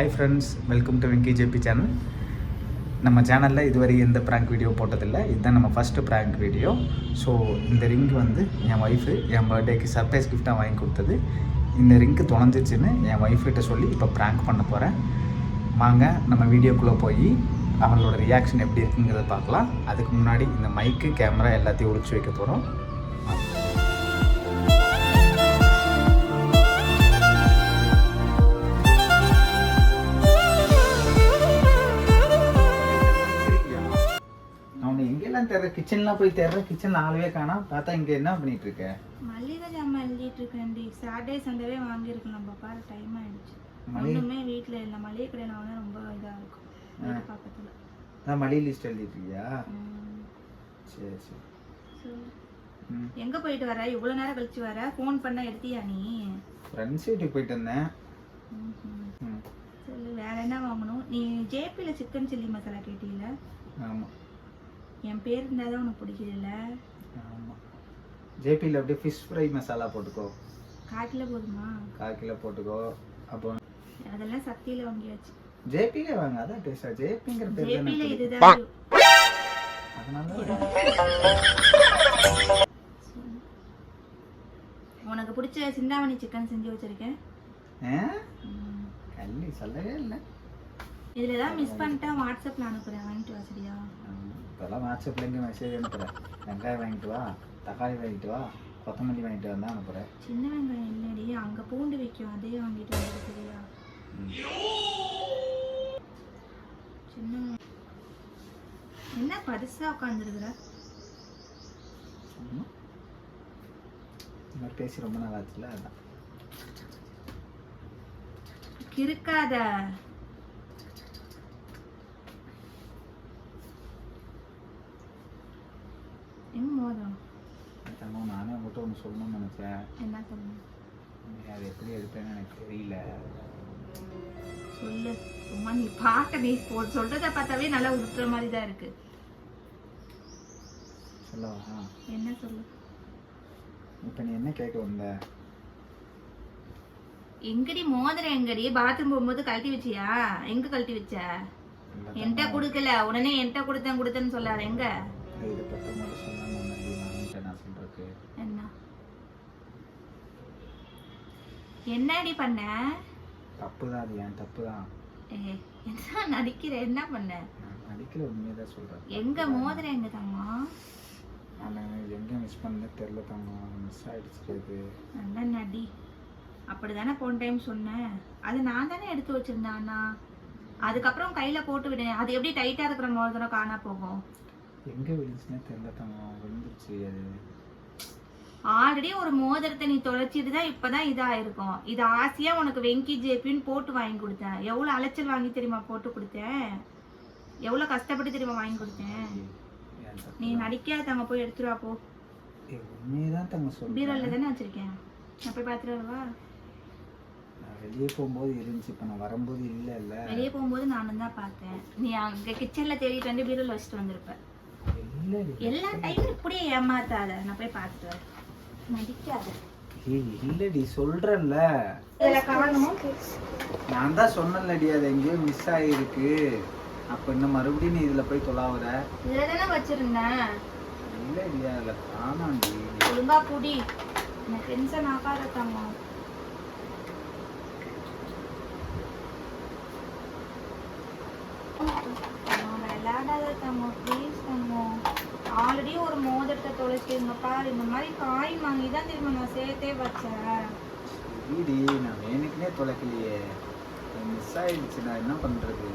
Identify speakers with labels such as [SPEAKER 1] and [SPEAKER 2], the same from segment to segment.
[SPEAKER 1] Hi friends welcome to Venky JP channel நம்ம சேனலில் இதுவரை எந்த ப்ராங்க் வீடியோ போட்டதில்லை. இதுதான் நம்ம ஃபஸ்ட்டு ப்ராங்க் வீடியோ ஸோ இந்த ரிங் வந்து என் ஒய்ஃபு என் பர்த்டேக்கு சர்ப்ரைஸ் கிஃப்டாக வாங்கி கொடுத்தது. இந்த ரிங்கு தொலைஞ்சிச்சின்னு என் ஒய்ஃப்கிட்ட சொல்லி இப்போ ப்ராங்க் பண்ண போகிறேன் வாங்க நம்ம வீடியோக்குள்ளே போய் அவங்களோட ரியாக்ஷன் எப்படி இருக்குங்கிறத பார்க்கலாம். அதுக்கு முன்னாடி இந்த மைக்கு கேமரா எல்லாத்தையும் ஒழிச்சு வைக்க போகிறோம் தேடுற கிச்சன்லாம் போய் தேடுற கிச்சன் ஆளவே காணோம் பார்த்தா இங்கே என்ன பண்ணிட்டு இருக்க
[SPEAKER 2] மல்லிகை ஜாமான் எழுதிட்டு இருக்கேன்டி சாட்டர்டே சண்டேவே வாங்கியிருக்கோம் நம்ம பாரு டைம் ஆயிடுச்சு. ஒண்ணுமே வீட்ல இல்ல. மளிகை கடையில் வாங்கினா ரொம்ப இதா இருக்கும். வீட்டு பக்கத்துல.
[SPEAKER 1] நான் மளிகை லிஸ்ட் எழுதிட்டு இருக்கியா சரி சரி.
[SPEAKER 2] எங்க போயிட்டு வர? இவ்வளவு நேரம் கழிச்சு வர? ஃபோன் பண்ண எடுத்தியா நீ?
[SPEAKER 1] ஃப்ரெண்ட்ஸ் வீட்டுக்கு போயிட்டு வந்தேன்.
[SPEAKER 2] சொல்லு வேற என்ன வாங்கணும்? நீ ஜேபியில் சிக்கன் சில்லி மசாலா கேட்டீல
[SPEAKER 1] ஆமாம்
[SPEAKER 2] என் பேர் இருந்தால் தான் உனக்கு பிடிக்கல
[SPEAKER 1] ஆமாம் ஜேபியில் அப்படியே ஃபிஷ் ஃப்ரை மசாலா போட்டுக்கோ.
[SPEAKER 2] காட்டில் போதுமா?
[SPEAKER 1] கால் கிலோ போட்டுக்கோ. அப்போ
[SPEAKER 2] அதெல்லாம் சக்தியில வாங்கியாச்சு.
[SPEAKER 1] ஜேபிலே வாங்க அதான் டேஸ்டா ஜேபிங்கிற பேர்
[SPEAKER 2] ஜேபியில். இதுதான்
[SPEAKER 1] அதனால
[SPEAKER 2] உனக்கு பிடிச்ச சிந்தாமணி சிக்கன் செஞ்சு வச்சிருக்கேன்.
[SPEAKER 1] கல்லி சொல்லவே இல்லை.
[SPEAKER 2] இதுல ஏதாவது மிஸ் பண்ணிட்டா வாட்ஸ்அப்ல அனுப்புறேன். வாங்கிட்டு வா சரியா?
[SPEAKER 1] இப்போல்லாம் வாட்ஸ்அப்பில் எங்கே மெசேஜ் அனுப்புகிறேன் வெங்காயம் வாங்கிட்டு வா தக்காளி வாங்கிட்டு வா கொத்தமல்லி வாங்கிட்டு வந்தா அனுப்புகிறேன்
[SPEAKER 2] சின்ன வெங்காயம் இல்லடி அங்க பூண்டு விற்கும் அதே வாங்கிட்டு வந்து சரியா சின்ன. என்ன பரிசா உட்காந்துருக்குற
[SPEAKER 1] இந்த மாதிரி பேசி ரொம்ப நாள் ஆச்சுல அதான்.
[SPEAKER 2] கிறுக்காத. மோதும்
[SPEAKER 1] தங்கம் நானே உங்கள்கிட்ட ஒன்று சொல்லணும்னு நினச்சேன்.
[SPEAKER 2] என்ன சொல்லணும்?
[SPEAKER 1] அதை எப்படி எடுப்பேன்னு எனக்கு தெரியல.
[SPEAKER 2] சொல்லு. சும்மா நீ பார்க்க நீ சொல்- சொல்றத பார்த்தாவே நல்லா உருட்டுற மாதிரி தான் இருக்கு.
[SPEAKER 1] சொல்லவா?
[SPEAKER 2] என்ன சொல்லு?
[SPEAKER 1] இப்போ நீ என்ன கேட்க வந்த?
[SPEAKER 2] எங்கடி மோதிரம் எங்கடி? பாத்ரூம் போகும்போது கழட்டி வச்சியா? எங்க கழட்டி வச்ச? என்கிட்ட கொடுக்கல. உடனே என்கிட்ட கொடுத்தேன் கொடுத்தேன்னு சொல்லாத எங்க
[SPEAKER 1] இதை பற்றி மட்டும் சொன்னால் முன்னாடி நான் நான் சொல்கிறதுக்கு
[SPEAKER 2] என்ன என்னடி பண்ண?
[SPEAKER 1] தப்பு தான் அது என் தப்பு தான்
[SPEAKER 2] என்ன நடிக்கிற என்ன பண்ண?
[SPEAKER 1] நான் நடிக்கல உண்மையை தான் சொல்கிறேன்
[SPEAKER 2] எங்க மோதிரம் எங்க தங்கம்
[SPEAKER 1] நான் எங்கே மிஸ் பண்ணே தெரில தங்கம் மிஸ் ஆகிடுச்சு இது.
[SPEAKER 2] நல்ல நடி. அப்படிதானே போன டைம் சொன்னேன் அது நான் தானே எடுத்து வச்சிருந்தேன் அதுக்கப்புறம் கையில போட்டு விடுனேன் அது எப்படி டைட்டா இருக்கிற மோதிரம் காணா போகும்?
[SPEAKER 1] எங்கே விழுந்துச்சுன்னே தெரில தங்கம் விழுந்துருச்சு அது.
[SPEAKER 2] ஆல்ரெடி ஒரு மோதிரத்தை நீ தொலைச்சிட்டு தான் இப்பதான் இதா இருக்கும் இது ஆசையா உனக்கு வெங்கி ஜேபின்னு போட்டு வாங்கி கொடுத்தேன். எவ்வளவு அலைச்சல் வாங்கி தெரியுமா போட்டு கொடுத்தேன்? எவ்வளவு கஷ்டப்பட்டு தெரியுமா வாங்கி கொடுத்தேன்? நீ நடிக்காத அங்க போய் எடுத்துட்டு வா போ.
[SPEAKER 1] தங்க
[SPEAKER 2] பீரோல தானே வச்சிருக்கேன். நான் போய்
[SPEAKER 1] நான் வெளியே போகும்போது இருந்துச்சு. இப்போ நான் வரும்போது இல்லை இல்லை.
[SPEAKER 2] வெளியே போகும்போது நானும் தான் பார்த்தேன். நீ அங்க கிச்சன்ல தேடிட்டு வந்து பீரோல வச்சுட்டு வந்திருப்ப. எல்லா டைமும் இப்படியே ஏமாத்தாத. நான் போய் பார்த்துட்டு வரேன்.
[SPEAKER 1] இல்லடி சொல்றேன்ல. நான் தான் சொன்னேன்லடி அது எங்கேயோ மிஸ் ஆகிருக்கு அப்போ இன்னும் மறுபடியும் நீ இதில் போய் தொலாவுற?
[SPEAKER 2] இதுல தானே வச்சிருந்தேன்.
[SPEAKER 1] இல்லடி அதில் காணாண்டி
[SPEAKER 2] ஒழுங்கா புடி. எனக்கு டென்ஷன் ஆகாத தங்கம் ப்ளீஸ் தங்கம் ஆல்ரெடி ஒரு மோதிரத்தை தொலைச்சிருங்க பாரு இந்த மாதிரி காய் வாங்கி தான் திரும்ப நான் சேர்த்தே வச்சேன்.
[SPEAKER 1] சரிடி நான் வேணுக்குனே தொலைக்கலையே. மிஸ் ஆயிடுச்சு நான் என்ன பண்ணுறது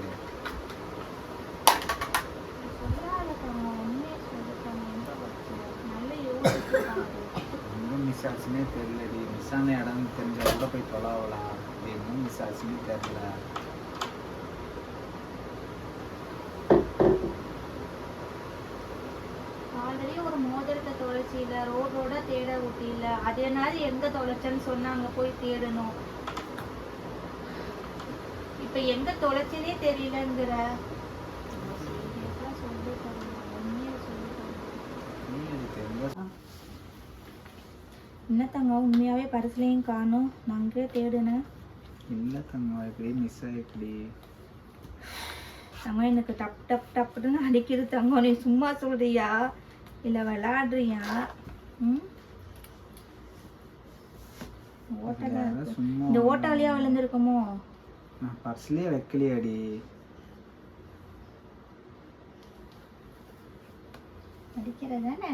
[SPEAKER 2] எங்க
[SPEAKER 1] மிஸ் ஆச்சுன்னே தெரியலடி. மிஸ் ஆன இடம் தெரிஞ்ச கூட போய் தொலாவலாம். எங்கே மிஸ் ஆச்சுன்னே தெரியல
[SPEAKER 2] ஆல்ரெடி ஒரு மோதிரத்தை தொலைச்சில ரோட் ரோடா தேட விட்டில அதே மாதிரி எங்க தொலைச்சேன்னு சொன்னா அங்க போய் தேடணும். இப்ப எங்க தொலைச்சனே தெரியலங்கிற. என்ன தங்கம் உண்மையாவே பரிசுலையும் காணும். நான் அங்கேயே தேடுனேன்.
[SPEAKER 1] இல்லை தங்கம் எப்படி மிஸ் ஆகிடுடி
[SPEAKER 2] தங்கம் எனக்கு டப் டப் டப்னு அடிக்குது தங்கம். நீ சும்மா சொல்றியா? இல்லை விளாடுறியா ம்? இந்த ஓட்டாலியா விழுந்திருக்குமோ?
[SPEAKER 1] நான் பர்ஸ்லேயே வைக்கலையாடி
[SPEAKER 2] அடிக்கிறதானே?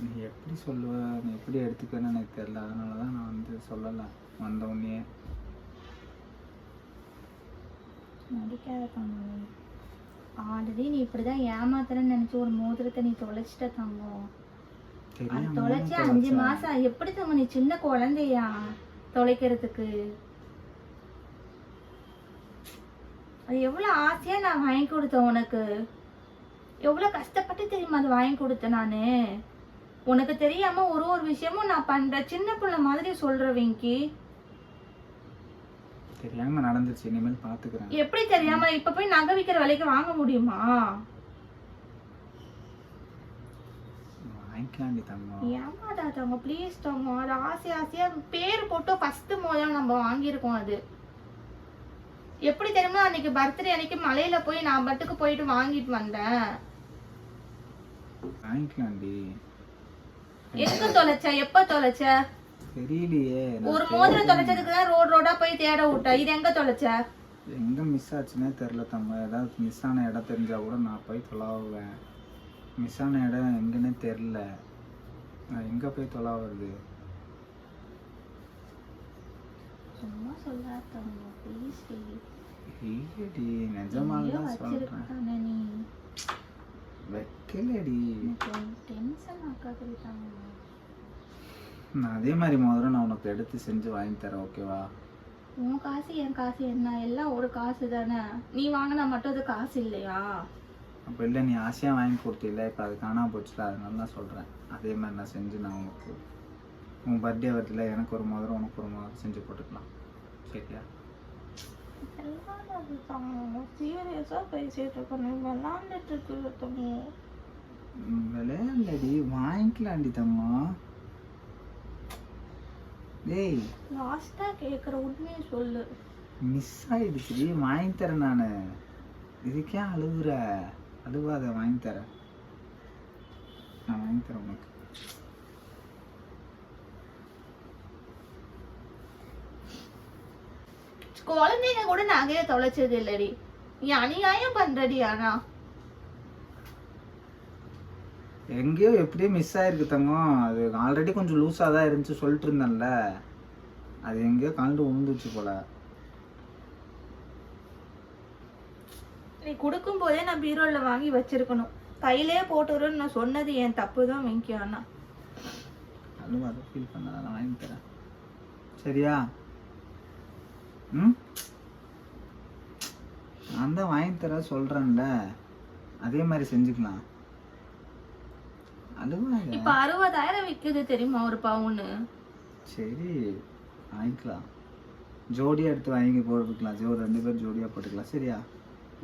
[SPEAKER 1] நீ எப்படி சொல்லுவ? நீ எப்படி எடுத்துக்கன்னு எனக்கு தெரியல. அதனால தான் நான் வந்து சொல்லலை. வந்த உடனே.
[SPEAKER 2] தங்கம் ஆல்ரெடி நீ இப்படிதான் ஏமாத்துறேன்னு நினைச்சு ஒரு மோதிரத்தை நீ தொலைச்சிட்ட தங்கம் அது தொலைச்சு அஞ்சு. மாசம் எப்படி தங்கம் நீ சின்ன குழந்தையா தொலைக்கிறதுக்கு? அது எவ்வளவு ஆசையா நான் வாங்கி கொடுத்தேன் உனக்கு. எவ்வளவு கஷ்டப்பட்டு தெரியுமா அது வாங்கி கொடுத்தேன் நானு? உனக்கு தெரியாம ஒரு ஒரு விஷயமும் நான் பண்றேன் சின்ன பிள்ளை மாதிரி சொல்ற வெங்கி.
[SPEAKER 1] தெரியாம நடந்துச்சு இனிமேல் பாத்துக்கிறேன்.
[SPEAKER 2] எப்படி தெரியாம இப்ப போய் நகை விக்கிற விலைக்கு வாங்க முடியுமா?
[SPEAKER 1] வாங்கிக்கலாண்டி தங்கம்.
[SPEAKER 2] ஏமாடா தங்க ப்ளீஸ் தங்க அது ஆசை ஆசையா பேர் போட்டு ஃபர்ஸ்ட் முதல்ல நம்ம வாங்கியிருக்கோம் அது. எப்படி தெரியுமா? அன்னைக்கு பர்த்டே அன்னைக்கு மலையில போய் நான் பட்டுக்கு போயிட்டு வாங்கிட்டு வந்தேன்.
[SPEAKER 1] வாங்கிக்கலாண்டி.
[SPEAKER 2] எங்க தொலைச்ச? எப்ப தொலைச்ச?
[SPEAKER 1] தெரியலையே
[SPEAKER 2] ஒரு மோதிரம் தொலைச்சதுக்கு தான் ரோட் ரோடா போய் தேட விட்ட. இது எங்க தொலைச்ச?
[SPEAKER 1] எங்க மிஸ் ஆச்சுன்னே தெரில தம்ப. ஏதாவது மிஸ் ஆன இடம் தெரிஞ்சா கூட நான் போய் தொலாவுவேன் மிஸ் ஆன இடம் எங்கன்னே தெரில நான் எங்க போய்
[SPEAKER 2] சும்மா ப்ளீஸ்
[SPEAKER 1] இல்லடி நிஜமால தான் சொல்றேன். வைக்கலடி
[SPEAKER 2] டென்ஷன் ஆக்காது தங்க
[SPEAKER 1] நான் அதே மாதிரி முதல்ல நான் உனக்கு எடுத்து செஞ்சு வாங்கி தரேன் ஓகேவா?
[SPEAKER 2] உன் காசு என் காசு என்ன? எல்லாம் ஒரு காசு தானே. நீ வாங்கினா மட்டும் அது காசு இல்லையா?
[SPEAKER 1] அப்போ இல்லை நீ ஆசையாக வாங்கி கொடுத்தில்ல இப்போ அது காணாம போச்சுல அதனால தான் சொல்கிறேன் அதே மாதிரி நான் செஞ்சு நான் உனக்கு உன் பர்த்டே வருதுல எனக்கு ஒரு மோதிரம் உனக்கு ஒரு மோதிரம் செஞ்சு போட்டுக்கலாம். சரியா?
[SPEAKER 2] சீரியஸா பேசிட்டு இருக்கேன் விளாண்டுட்டு இருக்கு
[SPEAKER 1] ம், விளையாடலடி. வாங்கிக்கலாண்டி தம்மா. டேய்.
[SPEAKER 2] லாஸ்டா கேக்குற உண்மையை சொல்லு.
[SPEAKER 1] மிஸ் ஆயிடுச்சுடி வாங்கி தரேன் நான். இதுக்கே அழுகுற அழுவாத வாங்கி தரேன். நான் வாங்கி தரேன் உனக்கு.
[SPEAKER 2] குழந்தைங்க கூட நகைய தொலைச்சது இல்லடி. நீ அநியாயம் பண்றடி ஆனா.
[SPEAKER 1] எங்கேயோ எப்படியோ மிஸ் ஆயிருக்கு தங்கம். அது ஆல்ரெடி கொஞ்சம் லூஸாக தான் இருந்துச்சு சொல்லிட்டு இருந்தேன்ல. அது எங்கேயோ கலந்து விழுந்துச்சு போல.
[SPEAKER 2] நீ கொடுக்கும் போதே நான் பீரோல வாங்கி வச்சிருக்கணும். கையிலே போட்டுருன்னு நான் சொன்னது என் தப்பு தான் வெங்கி அண்ணா.
[SPEAKER 1] அழுவா அதை ஃபீல் பண்ணாத நான் வாங்கி தரேன். சரியா? ம்? நான் தான் வாங்கி தர சொல்கிறேன்ல அதே மாதிரி செஞ்சுக்கலாம்.
[SPEAKER 2] இப்ப அறுபதாயிரம் விக்குது தெரியுமா ஒரு பவுனு?
[SPEAKER 1] சரி வாங்கிக்கலாம். ஜோடியாக எடுத்து வாங்கி போட்டுக்கலாம். ஜோ ரெண்டு பேர் ஜோடியாக போட்டுக்கலாம். சரியா?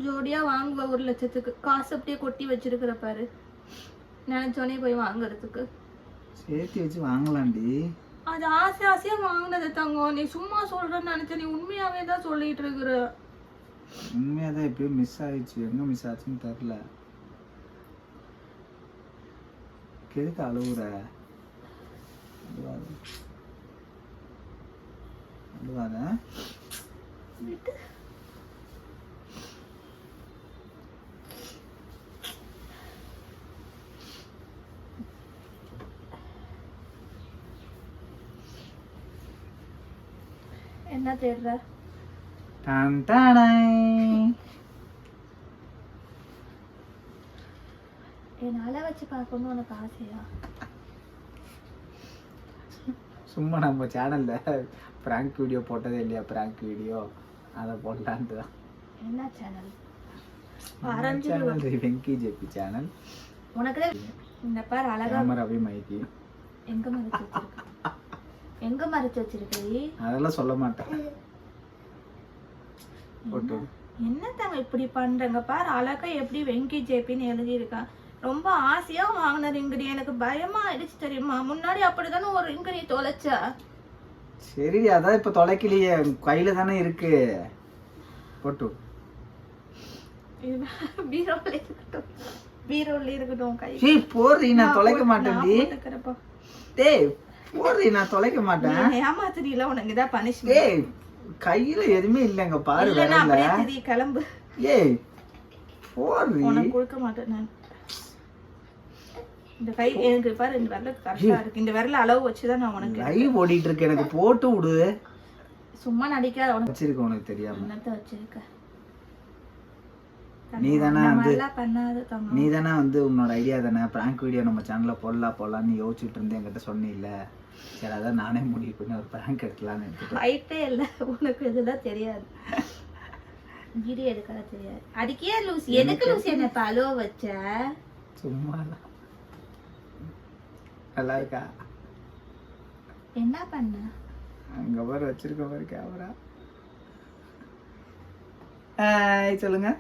[SPEAKER 2] ஜோடியா வாங்குவ ஒரு லட்சத்துக்கு. காசு அப்படியே கொட்டி வச்சிருக்கிற பாரு. நினைச்சோனே போய் வாங்குறதுக்கு.
[SPEAKER 1] சேர்த்து வச்சு வாங்கலாண்டி
[SPEAKER 2] அது ஆசை ஆசையா வாங்கினது தங்கம் நீ சும்மா சொல்றேன்னு நினைச்ச நீ உண்மையாவே தான் சொல்லிட்டு இருக்கிற.
[SPEAKER 1] உண்மையாக தான் எப்படியோ மிஸ் ஆயிடுச்சு. எங்கே மிஸ் ஆச்சுன்னு தெரில எதுக்கு அழுவுற. அழுவாத. அழுவாத
[SPEAKER 2] என்ன தேடுற?
[SPEAKER 1] டான் டானை.
[SPEAKER 2] என்னால வச்சு பார்க்கணும்னு உனக்கு ஆசையா?
[SPEAKER 1] சும்மா நம்ம சேனலில் ப்ராங்க் வீடியோ போட்டதே இல்லையா? ப்ராங்க் வீடியோ அதை போடலான்ட்டு தான்
[SPEAKER 2] என்ன channel
[SPEAKER 1] channel Venky JP channel
[SPEAKER 2] உனக்கு இந்த பாரு அழகா
[SPEAKER 1] அபி மைக்கி
[SPEAKER 2] எங்க மறைச்சு வச்சிருக்க? எங்க மறைச்சு வச்சிருக்கி
[SPEAKER 1] அதெல்லாம் சொல்ல மாட்டேன். போட்டு.
[SPEAKER 2] என்ன தங்க இப்படி பண்றங்க? பாரு அழகா எப்படி வெங்கி ஜேபின்னு எழுதியிருக்கான். ரொம்ப ஆசையா வாங்கின ரிங்கடி எனக்கு பயமா ஆயிடுச்சு தெரியுமா? முன்னாடி அப்படிதானே ஒரு ரிங்கடி தொலைச்ச.
[SPEAKER 1] சரி அதான் இப்ப தொலைக்கலையே. கையில தானே இருக்கு. போட்டு.
[SPEAKER 2] பீரோல இருக்கட்டும். பீரோல இருக்கட்டும் கை
[SPEAKER 1] சீ போடுறீ நான் தொலைக்க
[SPEAKER 2] நான் போட்டுக்கிறேன்ப்பா.
[SPEAKER 1] டேய் போடுறீ நான் தொலைக்க மாட்டேன்.
[SPEAKER 2] ஏமாத்துறீல? உனக்கு இதான்
[SPEAKER 1] கையில எதுவுமே இல்லைங்க பாரு
[SPEAKER 2] அப்படியே கிளம்பு.
[SPEAKER 1] ஏய் போடுறீ.
[SPEAKER 2] உனக்கு கொடுக்க மாட்டேன் நான். இந்த கை எனக்கு பாரு இந்த விரலுக்கு கரெக்டா இருக்கு. இந்த விரல அளவு வச்சுதான் நான் உனக்கு
[SPEAKER 1] லைவ் ஓடிட்டு இருக்கு. எனக்கு போட்டு விடு.
[SPEAKER 2] சும்மா நடிக்காத உனக்கு
[SPEAKER 1] வச்சிருக்க உனக்கு தெரியாம.
[SPEAKER 2] என்னத்த வச்சிருக்க?
[SPEAKER 1] நீ தானே வந்து நீ தானே வந்து உன்னோட ஐடியா தானே? ப்ராங்க் வீடியோ நம்ம சேனலில் போடலாம் போடலாம்னு யோசிச்சுட்டு இருந்தேன். என்கிட்ட சொன்னில்ல. சரி அதான் நானே முடிவு பண்ணி ஒரு ப்ராங்க் எடுக்கலாம்னு எடுத்துட்டேன்.
[SPEAKER 2] வாய்ப்பே இல்லை. உனக்கு இதெல்லாம் தெரியாது. வீடியோ எடுக்காத தெரியாது. அதுக்கே லூசி. எதுக்கு லூசி என்ன அழுவ வச்ச?
[SPEAKER 1] சும்மா தான். நல்லா இருக்கா
[SPEAKER 2] என்ன பண்ண?
[SPEAKER 1] அங்க பாரு வச்சிருக்க பாரு கேமரா சொல்லுங்க.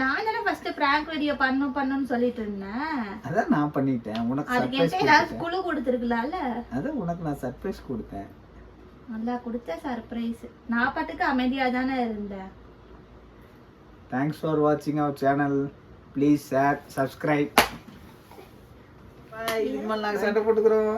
[SPEAKER 2] நான் தானே ஃபர்ஸ்ட் பிராங்க் வீடியோ பண்ணணும் பண்ணணும்னு சொல்லிட்டு இருந்தேன்.
[SPEAKER 1] அதான் நான் பண்ணிட்டேன். உனக்கு
[SPEAKER 2] அதுக்கு ஏதாவது குழு கொடுத்துருக்கலாம்ல?
[SPEAKER 1] அதான் உனக்கு நான் சர்ப்ரைஸ் கொடுத்தேன்.
[SPEAKER 2] நல்லா கொடுத்த சர்ப்ரைஸ் நான் பாட்டுக்கு அமைதியா தானே இருந்தேன்.
[SPEAKER 1] தேங்க்ஸ் ஃபார் வாட்சிங் our channel please share subscribe bye இனிமேல் நாங்கள் சண்டை போட்டுக்கிறோம்